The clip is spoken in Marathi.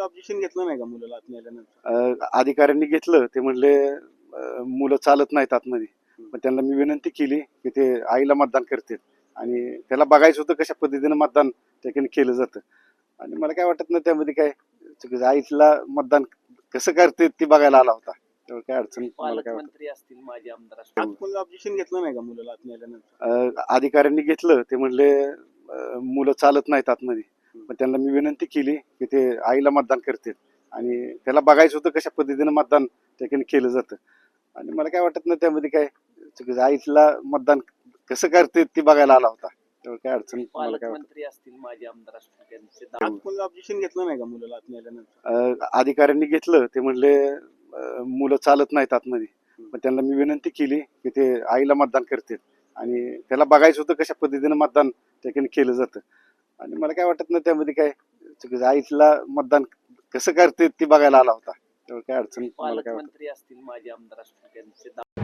ऑब्जेक्शन घेतलं नाही का मुलाला आत नेल्यानंतर अ, अधिकाऱ्यांनी घेतलं. ते म्हणले अ, मुलं चालत नाहीत आतमध्ये. पण त्यांना मी विनंती केली की ते आईला मतदान करतील. आणि त्याला बघायचं होतं कशा पद्धतीनं मतदान त्या ठिकाणी केलं जातं. आणि मला काय वाटत नाही त्यामध्ये काय चुकीचं आईला मतदान कसं करते ते बघायला आला होता. त्यामुळे काय अडचण मला काय वाटत? पालकमंत्री असतील माजी आमदार आत कोणी ऑब्जेक्शन घेतलं नाही का मुलाला आत नेल्यानंतर अ, अधिकाऱ्यांनी घेतलं. ते म्हणले अ, मुलं चालत नाहीत आतमध्ये. पण त्यांना मी विनंती केली की ते आईला मतदान करतील. आणि त्याला बघायचं होतं कशा पद्धतीनं मतदान त्या ठिकाणी केलं जातं. आणि मला काय वाटत नाही त्यामध्ये काय चुकीचं आईला मतदान कसं करते ते बघायला आला होता. त्यामुळे काय अडचण मला काय असतील आमदार असतील त्यांचे कोणी ऑब्जेक्शन घेतलं नाही का मुलाला आत नेल्यानंतर? अ, अधिकाऱ्यांनी घेतलं. ते म्हणले अ, मुलं चालत नाहीत आतमध्ये. पण त्यांना मी विनंती केली की ते आईला मतदान करतील. आणि त्याला बघायचं होतं कशा पद्धतीनं मतदान त्या ठिकाणी केलं जातं. आणि मला काय वाटत नाही त्यामध्ये काय चुकीचं आईला मतदान कसं करते ते बघायला आला होता. त्यामुळे काय अडचण मला काय वाटत? पालकमंत्री असतील माजी आमदार असतील त्यांचे.